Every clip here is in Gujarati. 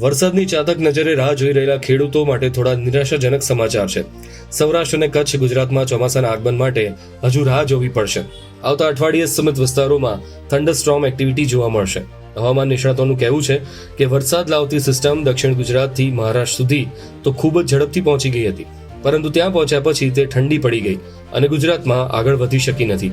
વરસાદની ચાતક નજરે રાહ જોઈ રહેલા ખેડૂતો માટે થોડા નિરાશાજનક સમાચાર છે. સૌરાષ્ટ્ર અને કચ્છ ગુજરાતમાં ચોમાસાના આગમન માટે હજુ રાહ જોવી પડશે. આવતા અઠવાડિયે સમિત વિસ્તારોમાં થંડરસ્ટ્રોમ એક્ટિવિટી જોવા મળશે. હવામાન નિષ્ણાતોનું કહેવું છે કે વરસાદ લાવતી સિસ્ટમ દક્ષિણ ગુજરાતથી મહારાષ્ટ્ર સુધી તો ખૂબ જ ઝડપથી પહોંચી ગઈ હતી. પરંતુ ત્યાં પહોંચ્યા પછી તે ઠંડી પડી ગઈ અને ગુજરાતમાં આગળ વધી શકી નથી.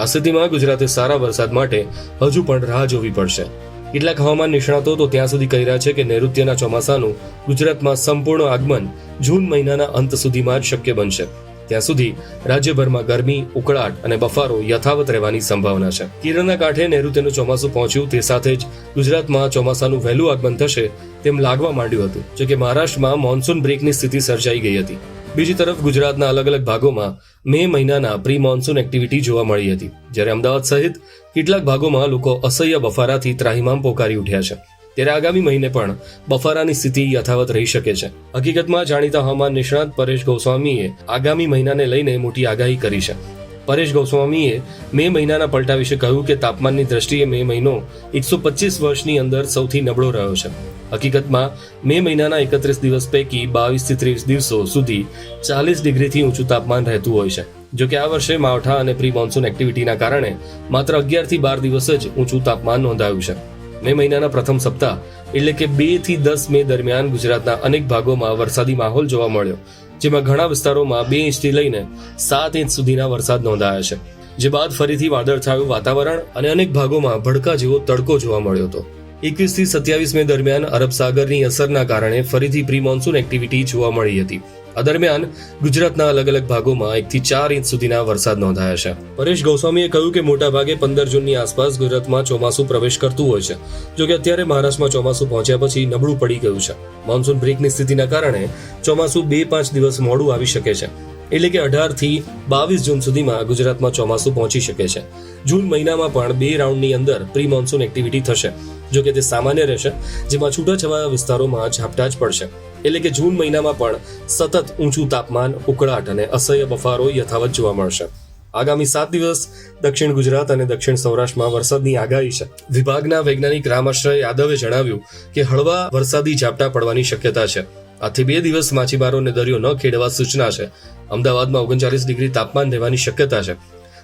આ સ્થિતિમાં ગુજરાતે સારા વરસાદ માટે હજુ પણ રાહ જોવી પડશે. કેટલાક હવામાન નિષ્ણાતો તો ત્યાં સુધી કહી રહ્યા છે કે નૈઋત્યના ચોમાસાનું ગુજરાતમાં સંપૂર્ણ આગમન જૂન મહિનાના અંત સુધીમાં જ શક્ય બનશે. ત્યાં સુધી રાજ્યભરમાં ગરમી, ઉકળાટ અને બફારો યથાવત રહેવાની સંભાવના છે. કિરણના કાંઠે નૈઋત્યનું ચોમાસું પહોંચ્યું તે સાથે જ ગુજરાતમાં ચોમાસાનું વહેલું આગમન થશે તેમ લાગવા માંડ્યું હતું જો કે મહારાષ્ટ્રમાં મોન્સૂન બ્રેકની સ્થિતિ સર્જાઈ ગઈ હતી. બીજી તરફ ગુજરાતના અલગ અલગ ભાગોમાં મે મહિનાના પ્રી મોન્સૂન એક્ટિવિટી જોવા મળી હતી, જ્યારે અમદાવાદ સહિત કેટલાક ભાગોમાં લોકો અસહ્ય બફારાથી ત્રાહિમામ પોકારી ઉઠ્યા છે. ત્યારે આગામી મહિને પણ બફારાની સ્થિતિ યથાવત રહી શકે છે. હકીકતમાં જાણીતા હવામાન નિષ્ણાત પરેશ ગોસ્વામીએ આગામી મહિનાને લઈને મોટી આગાહી કરી છે. પરેશ ગોસ્વામીએ મે મહિનાના પલટા વિશે કહ્યું કે તાપમાનની દ્રષ્ટિએ મે મહિનો એકસો પચીસ વર્ષની અંદર સૌથી નબળો રહ્યો છે. હકીકતમાં, મે મહિનાના એકત્રીસ દિવસ પૈકી બાવીસથી ત્રીસ દિવસો સુધી ચાલીસ ડિગ્રીથી ઊંચું તાપમાન રહેતું હોય છે. જો કે આ વર્ષે માવઠા અને પ્રી મોન્સૂન એક્ટિવિટીના કારણે માત્ર અગિયારથી બાર દિવસ જ ઊંચું તાપમાન નોંધાયું છે. મે મહિનાના પ્રથમ સપ્તાહ એટલે કે બેથી દસ મે દરમિયાન ગુજરાતના અનેક ભાગોમાં વરસાદી માહોલ જોવા મળ્યો. જેમાં ઘણા વિસ્તારોમાં બે ઇંચથી લઈને સાત ઇંચ સુધીના વરસાદ નોંધાયા છે, જે બાદ ફરીથી વાદળછાયું વાતાવરણ અને અનેક ભાગોમાં ભડકા જેવો તડકો જોવા મળ્યો હતો. એકવીસથી સત્યાવીસ મે દરમિયાન અરબ સાગરની અસરના કારણે ફરીથી પ્રી મોન્સૂન એક્ટિવિટી જોવા મળી હતી. આ દરમિયાન ગુજરાતના અલગ અલગ ભાગોમાં એક થી ચાર ઇંચ સુધીના વરસાદ નોંધાયા છે. પરેશ ગૌસ્વામીએ કહ્યું કે મોટાભાગે પંદર જૂનની આસપાસ ગુજરાતમાં ચોમાસું પ્રવેશ કરતું હોય છે, જો કે અત્યારે મહારાષ્ટ્રમાં ચોમાસું પહોંચ્યા પછી નબળું પડી ગયું છે. મોન્સૂન બ્રેકની સ્થિતિના કારણે ચોમાસું બે પાંચ દિવસ મોડું આવી શકે છે, એટલે કે અઢારથી બાવીસ જૂન સુધીમાં ગુજરાતમાં ચોમાસું પહોંચી શકે છે. જૂન મહિનામાં પણ બે રાઉન્ડની અંદર પ્રી મોન્સૂન એક્ટિવિટી થશે. જો કે તે સામાન્ય રહેશે, જેમાં છૂટાછવાયા વિસ્તારોમાં ઝાપટા જ પડશે. એટલે કે જૂન મહિનામાં પણ સતત ઊંચું તાપમાન, ઉકળાટ અને અસહ્ય બફારો યથાવત જોવા મળશે. આગામી સાત દિવસ દક્ષિણ ગુજરાત અને દક્ષિણ સૌરાષ્ટ્રમાં વરસાદની આગાહી છે. વિભાગના વૈજ્ઞાનિક રામાશ્રય યાદવે જણાવ્યું કે હળવા વરસાદી ઝાપટા પડવાની શક્યતા છે. આથી બે દિવસ માછીમારોને દરિયો ન ખેડવા સૂચના છે. અમદાવાદમાં ઓગણચાલીસ ડિગ્રી તાપમાન રહેવાની શક્યતા છે.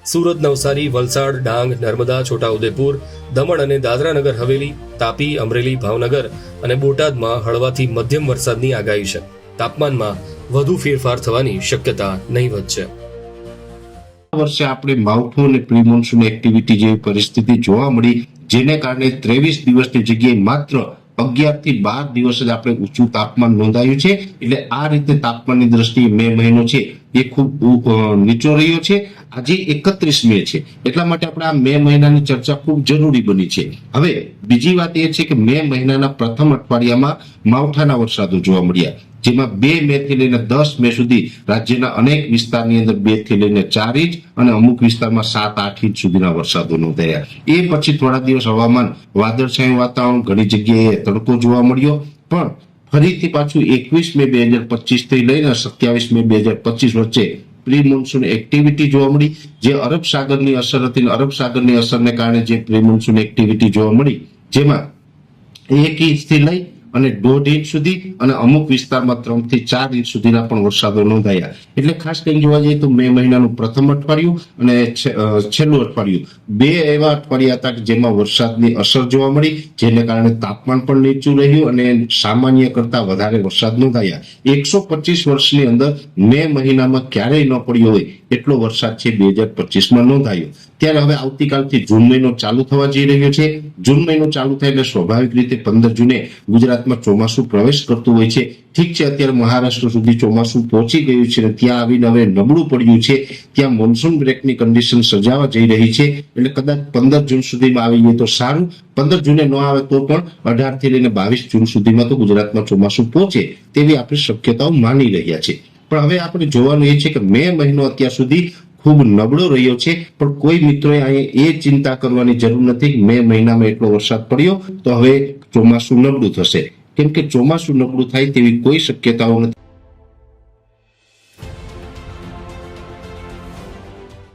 સુરત, નવસારી, વલસાડ, ડાંગ, નર્મદા, છોટાઉદેપુર, દમણ અને દાદરાનગર હવેલી, તાપી, અમરેલી, ભાવનગર અને બોટાદમાં હળવાથી મધ્યમ વરસાદની આગાહી છે. તાપમાનમાં વધુ ફેરફાર થવાની શક્યતા નહીવત છે. આ વર્ષે આપણે માવઠું અને પ્રી એક્ટિવિટી જેવી પરિસ્થિતિ જોવા મળી, જેને કારણે ત્રેવીસ દિવસની જગ્યાએ માત્ર અગિયારથી બાર દિવસ જ આપણે ઊંચું તાપમાન નોંધાયું છે. એટલે આ રીતે તાપમાનની દ્રષ્ટિએ મે મહિનો છે એ ખૂબ નીચો રહ્યો છે. આજે એકત્રીસ મે છે. એટલા માટે આપણે આ મે મહિનાની ચર્ચા ખૂબ જરૂરી બની છે. હવે બીજી વાત એ છે કે મે મહિનાના પ્રથમ અઠવાડિયામાં માવઠાના વરસાદો જોવા મળ્યા. જેમાં બે મે થી લઈને દસ મે સુધી રાજ્યના અનેક વિસ્તારની અંદર બેથી લઈને ચાર ઇંચ અને અમુક વિસ્તારમાં સાત, આઠ ઇંચ સુધીના વરસાદો નોંધાયા એ પછી થોડા દિવસ હવામાન વાદળછાયું વાતાવરણ, ઘણી જગ્યાએ તડકો જોવા મળ્યો. પણ ફરીથી પાછું એકવીસ મે બે હજાર પચીસથી લઈને સત્યાવીસ મે બે હજાર પચીસ વચ્ચે પ્રી મોન્સૂન એક્ટિવિટી જોવા મળી. જે અરબ સાગરની અસર હતી અરબ સાગરની અસરને કારણે જે પ્રી મોન્સૂન એક્ટિવિટી જોવા મળી, જેમાં એક ઇંચથી લઈ અને દોઢ ઇંચ સુધી અને અમુક વિસ્તારમાં ત્રણથી ચાર ઇંચ સુધીના પણ વરસાદો નોંધાયા. એટલે ખાસ કરીને જોવા જઈએ તો મે મહિનાનું પ્રથમ અઠવાડિયું અને છેલ્લું અઠવાડિયું. બે એવા અઠવાડિયા હતા કે જેમાં વરસાદની અસર જોવા મળી, જેને કારણે તાપમાન પણ નીચું રહ્યું અને સામાન્ય કરતા વધારે વરસાદ નોંધાયા. એકસો પચીસ વર્ષની અંદર મે મહિનામાં ક્યારેય ન પડ્યો હોય એટલો વરસાદ છે બે હજાર પચીસમાં નોંધાયો. ત્યારે હવે આવતીકાલથી જૂન મહિનો ચાલુ થવા જઈ રહ્યો છે. જૂન મહિનો ચાલુ થાય એટલે સ્વાભાવિક રીતે પંદર જૂને ગુજરાતમાં ચોમાસું પ્રવેશ કરતું હોય છે. ઠીક છે, અત્યારે મહારાષ્ટ્ર સુધી ચોમાસું પહોંચી ગયું છે ત્યાં આવીને હવે નબળું પડ્યું છે. ત્યાં મોન્સૂન બ્રેકની કન્ડિશન સર્જાવા જઈ રહી છે. એટલે કદાચ પંદર જૂન સુધીમાં આવી જાય તો સારું. પંદર જૂને ન આવે તો પણ અઢારથી લઈને બાવીસ જૂન સુધીમાં તો ગુજરાતમાં ચોમાસું પહોંચે તેવી આપણે શક્યતાઓ માની રહ્યા છે. પણ હવે આપણે જોવાનું એ છે કે મે મહિનો અત્યાર સુધી ખૂબ નબળો રહ્યો છે. પણ કોઈ મિત્રોએ અહીં એ ચિંતા કરવાની જરૂર નથી મે મહિનામાં એટલો વરસાદ પડ્યો તો હવે ચોમાસું નબળું થશે. કેમ કે ચોમાસું નબળું થાય તેવી કોઈ શક્યતાઓ નથી.